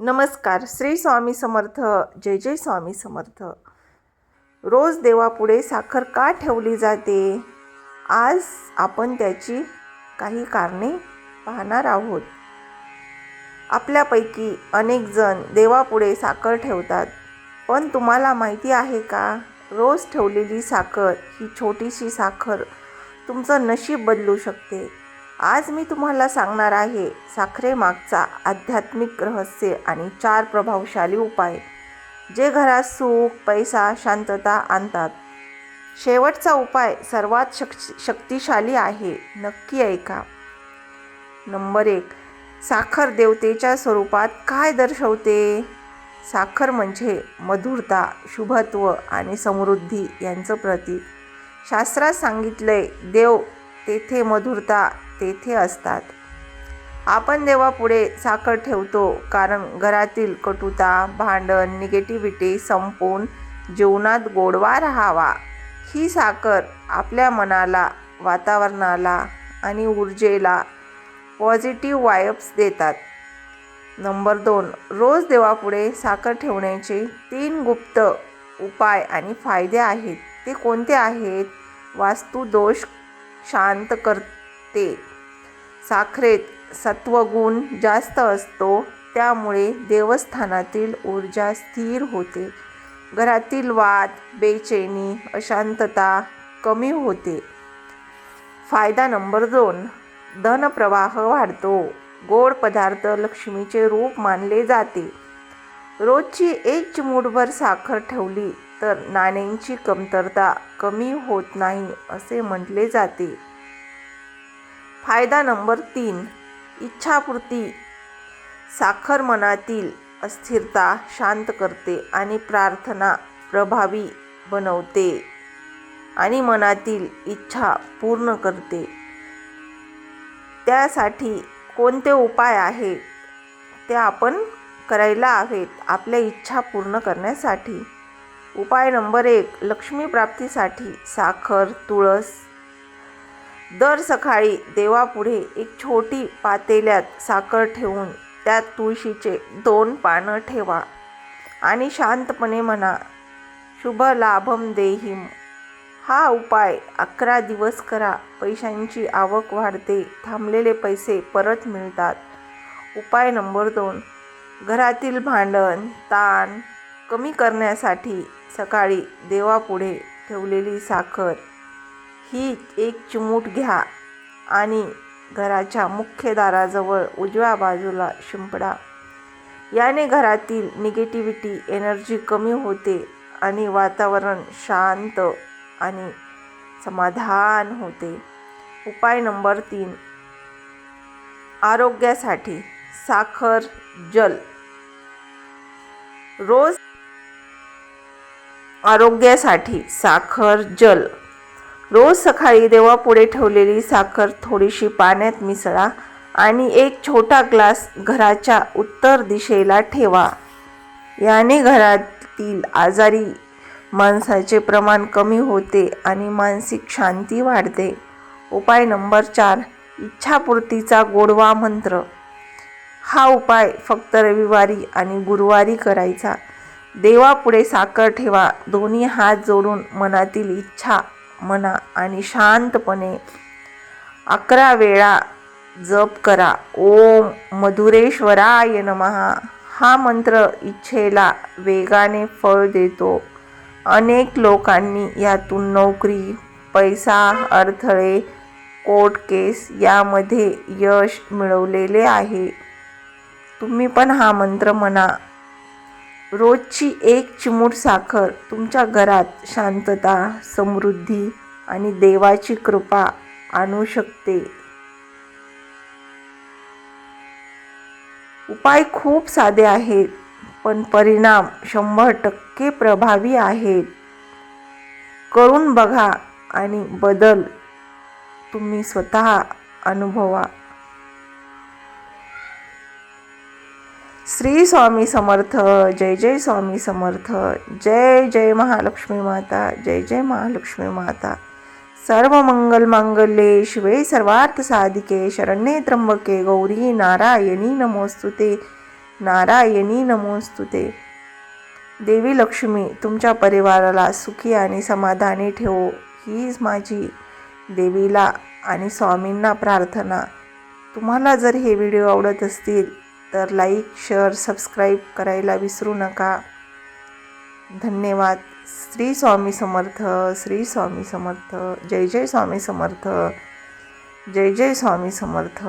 नमस्कार श्री स्वामी समर्थ जय जय स्वामी समर्थ. रोज देवापुढे साखर का ठेवली जाते? आज आपण त्याची काही कारणे पाहणार आहोत. आपल्यापैकी अनेक जण देवापुढे साखर ठेवतात. पण तुम्हाला माहिती आहे का? रोज ठेवलेली साखर ही छोटीशी साखर तुमचं नशीब बदलू शकते. आज मी तुम्हाला सांगणार आहे साखरेमागचा आध्यात्मिक रहस्य आणि चार प्रभावशाली उपाय जे घरात सुख पैसा शांतता आणतात. शेवटचा उपाय सर्वात शक शक्तिशाली आहे. नक्की ऐका. नंबर एक साखर देवतेच्या स्वरूपात काय दर्शवते? साखर म्हणजे मधुरता शुभत्व आणि समृद्धी यांचं प्रतीक. शास्त्रात सांगितलंय देव तेथे मधुरता तेथे असतात. आपण देवापुढे साखर ठेवतो कारण घरातील कटुता भांडण निगेटिव्हिटी संपून जीवनात गोडवा राहावा. ही साखर आपल्या मनाला वातावरणाला आणि ऊर्जेला पॉझिटिव्ह वायब्स देतात. नंबर दोन रोज देवापुढे साखर ठेवण्याचे तीन गुप्त उपाय आणि फायदे आहेत ते कोणते आहेत? वास्तुदोष शांत करते. साखरेत सत्वगुण जास्त असतो त्यामुळे देवस्थानातील ऊर्जा स्थिर होते. घरातील वाद बेचैनी अशांतता कमी होते. फायदा नंबर दोन धनप्रवाह वाढतो. गोड पदार्थ लक्ष्मीचे रूप मानले जाते. रोजची एक चिमूटभर साखर ठेवली तर नाण्यांची कमतरता कमी होत नाही असे म्हटले जाते. फायदा नंबर तीन. इच्छापूर्ती. साखर मनातील अस्थिरता शांत करते आणि प्रार्थना प्रभावी बनवते आणि मनातील इच्छा पूर्ण करते. त्यासाठी कोणते उपाय आहेत? ते आपण करायला हवेत आपल्या इच्छा पूर्ण करण्यासाठी. उपाय नंबर एक लक्ष्मी प्राप्तीसाठी साखर तुळस दर सकाळी देवापुढे एक छोटी पातेल्यात साखर ठेवून त्यात तुळशीचे दोन पानं ठेवा आणि शांतपणे म्हणा शुभ लाभम देहीम. हा उपाय अकरा दिवस करा. पैशांची आवक वाढते. थांबलेले पैसे परत मिळतात. उपाय नंबर दोन घरातील भांडण ताण कमी करण्यासाठी सकाळी देवापुढे ठेवलेली साखर ही एक चिमूट घ्या आणि घराच्या मुख्य दाराजवळ उजव्या बाजूला शिंपडा. याने घरातील निगेटिव्हिटी एनर्जी कमी होते आणि वातावरण शांत आणि समाधान होते. उपाय नंबर तीन आरोग्यासाठी साखर जल. रोज आरोग्यासाठी साखर जल. रोज सकाळी देवापुढे ठेवलेली साखर थोडीशी पाण्यात मिसळा आणि एक छोटा ग्लास घराच्या उत्तर दिशेला ठेवा. याने घरातील आजारी माणसाचे प्रमाण कमी होते आणि मानसिक शांती वाढते. उपाय नंबर चार इच्छापूर्तीचा गोडवा मंत्र. हा उपाय फक्त रविवारी आणि गुरुवारी करायचा. देवापुढे साखर ठेवा. दोन्ही हात जोडून मनातील इच्छा म्हणा आणि शांतपणे अकरा वेळा जप करा. ओम मधुरेश्वराय नमहा हा मंत्र इच्छेला वेगाने फळ देतो. अनेक लोकांनी यातून नोकरी पैसा अडथळे कोर्ट केस यामध्ये यश मिळवलेले आहे. तुम्ही पण हा मंत्र म्हणा. रोजची एक चिमूट साखर तुमच्या घरात शांतता समृद्धी आणि देवाची कृपा आणू शकते. उपाय खूप साधे आहेत पण परिणाम शंभर टक्के प्रभावी आहेत. करून बघा आणि बदल. तुम्ही स्वतः अनुभवा. श्री स्वामी समर्थ जय जय स्वामी समर्थ जय जय महालक्ष्मी माता जय जय महालक्ष्मी माता. सर्व मंगल मांगल्ये शिवे सर्वार्थ साधिके शरण्ये त्र्यंबके गौरी नारायणी नमोस्तुते नारायणी नमोस्तुते. देवी लक्ष्मी तुमच्या परिवाराला सुखी आणि समाधानी ठेवो. हीच माझी देवीला आणि स्वामींना प्रार्थना. तुम्हाला जर हे व्हिडिओ आवडत असतील तर लाईक शेअर सबस्क्राईब करायला विसरू नका. धन्यवाद. श्री स्वामी समर्थ श्री स्वामी समर्थ. जय जय स्वामी समर्थ. जय जय स्वामी समर्थ.